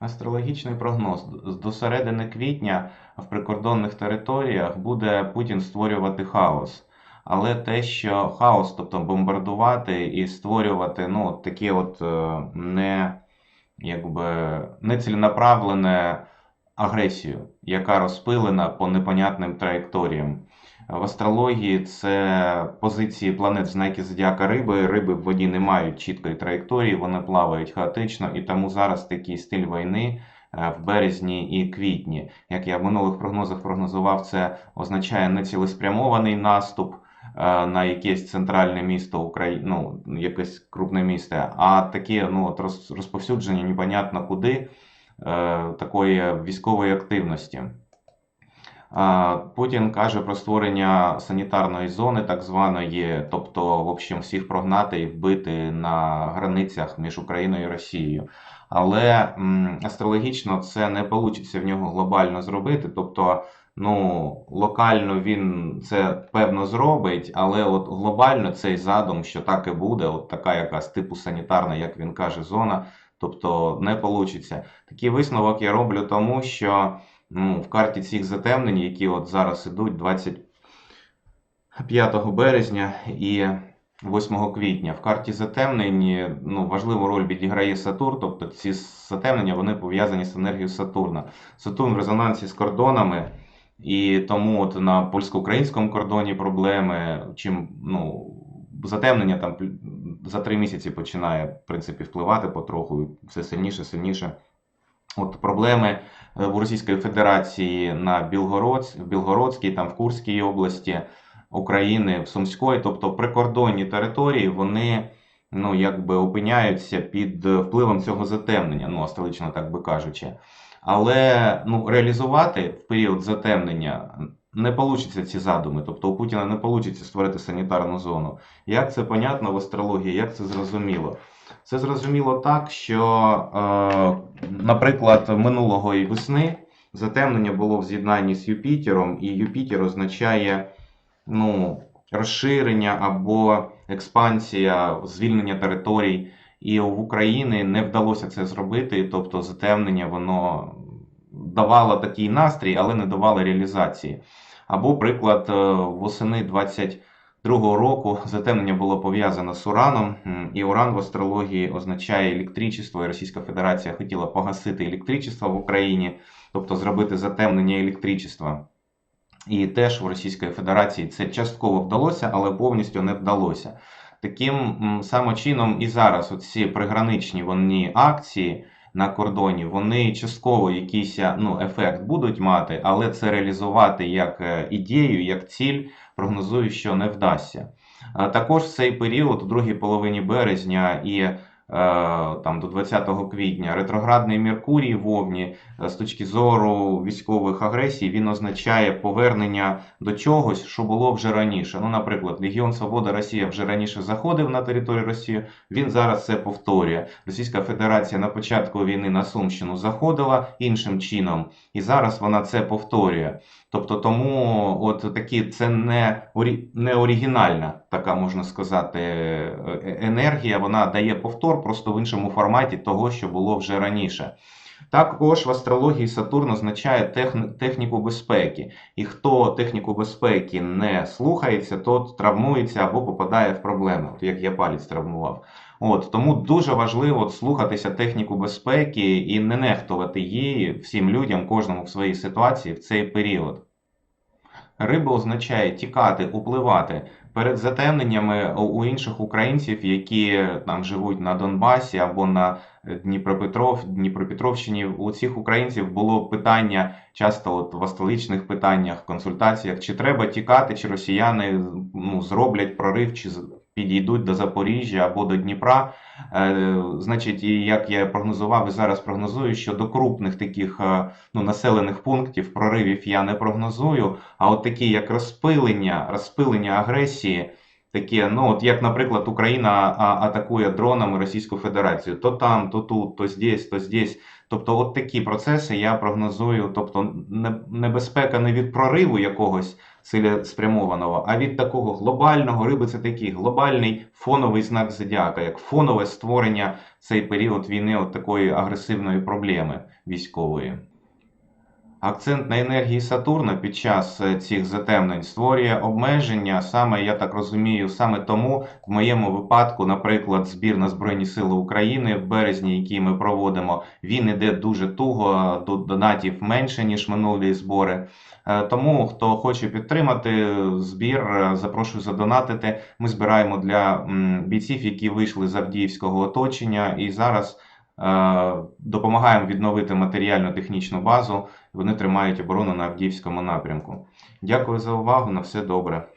Астрологічний прогноз. До середини квітня в прикордонних територіях буде Путін створювати хаос. Але те, що хаос, тобто бомбардувати і створювати ну, такі от е, не, якби, неціленаправлене агресію, яка розпилена по непонятним траєкторіям. В астрології це позиції планет в знакі зодіака риби. Риби в воді не мають чіткої траєкторії, вони плавають хаотично, і тому зараз такий стиль війни е, в березні і квітні. Як я в минулих прогнозах прогнозував, це означає нецілеспрямований наступ е, на якесь центральне місто України, ну, якесь крупне місто, а таке ну, розповсюдження непонятно куди е, такої військової активності. Путін каже про створення санітарної зони, так званої, тобто, в общем, всіх прогнати і вбити на границях між Україною і Росією. Але астрологічно це не вийде в нього глобально зробити. Тобто, ну, локально він це певно зробить, але от глобально цей задум, що так і буде, от така якась типу санітарна, як він каже, зона, тобто не вийде. Такий висновок я роблю тому, що ну, в карті цих затемнень, які от зараз ідуть 25 березня і 8 квітня. В карті затемнень ну, важливу роль відіграє Сатурн, тобто ці затемнення вони пов'язані з енергією Сатурна. Сатурн в резонансі з кордонами, і тому от на польсько-українському кордоні проблеми, чим ну, затемнення там за три місяці починає в принципі впливати потроху, все сильніше, сильніше. От проблеми в Російської Федерації на Білгород, в Білгородській, там в Курській області України, в Сумської, тобто прикордонні території, вони ну, якби опиняються під впливом цього затемнення, ну, астрологічно так би кажучи. Але ну, реалізувати в період затемнення не вийде ці задуми. Тобто у Путіна не вийде створити санітарну зону. Як це понятно в астрології, як це зрозуміло? Це зрозуміло так, що, е, наприклад, минулого весни затемнення було в з'єднанні з Юпітером, і Юпітер означає ну, розширення або експансія, звільнення територій. І в Україні не вдалося це зробити, тобто затемнення воно давало такий настрій, але не давало реалізації. Або, приклад, е, восени 22-го року затемнення було пов'язано з Ураном, і Уран в астрології означає електричество, і Російська Федерація хотіла погасити електричество в Україні, тобто зробити затемнення електричества. І теж в Російської Федерації це частково вдалося, але повністю не вдалося. Таким самим чином і зараз оці приграничні вони акції на кордоні, вони частково якийсь ну, ефект будуть мати, але це реалізувати як е, ідею, як ціль, прогнозую, що не вдасться. Також в цей період, у другій половині березня і е, там до 20 квітня, ретроградний Меркурій в Овні е, з точки зору військових агресій, він означає повернення до чогось, що було вже раніше. Ну, наприклад, Легіон Свобода Росія вже раніше заходив на територію Росії, він зараз це повторює. Російська Федерація на початку війни на Сумщину заходила іншим чином, і зараз вона це повторює. Тобто, тому от такі це не, орі... не оригінальна, така можна сказати, е- енергія. Вона дає повтор просто в іншому форматі того, що було вже раніше. Також в астрології Сатурн означає техніку безпеки. І хто техніку безпеки не слухається, тот травмується або попадає в проблеми, як я палець травмував. От тому дуже важливо слухатися техніку безпеки і не нехтувати її всім людям, кожному в своїй ситуації в цей період. Риба означає тікати, upливати. Перед затемненнями у- інших українців, які там живуть на Донбасі або на Дніпропетров, Дніпропетровщині, у цих українців було питання часто от в столичних питаннях, консультаціях, чи треба тікати, чи росіяни ну, зроблять прорив, чи підійдуть до Запоріжжя або до Дніпра. Е, значить, і як я прогнозував і зараз прогнозую, що до крупних таких е, ну, населених пунктів проривів я не прогнозую. А от такі як розпилення, розпилення агресії, такі, ну от як, наприклад, Україна атакує дронами Російську Федерацію, то там, то тут, то здесь, то здесь. Тобто, от такі процеси я прогнозую. Тобто, не- небезпека не від прориву якогось цілеспрямованого, а від такого глобального риби це такий глобальний фоновий знак зодіака, як фонове створення цей період війни от такої агресивної проблеми військової. Акцент на енергії Сатурна під час е, цих затемнень створює обмеження, саме я так розумію, саме тому в моєму випадку, наприклад, збір на Збройні Сили України в березні, який ми проводимо, він іде дуже туго, тут донатів менше, ніж минулі збори. Е, Тому, хто хоче підтримати збір, е, запрошую задонатити. Ми збираємо для бійців, які вийшли з Авдіївського оточення, і зараз допомагаємо відновити матеріально-технічну базу. Вони тримають оборону на Авдіївському напрямку. Дякую за увагу. На все добре.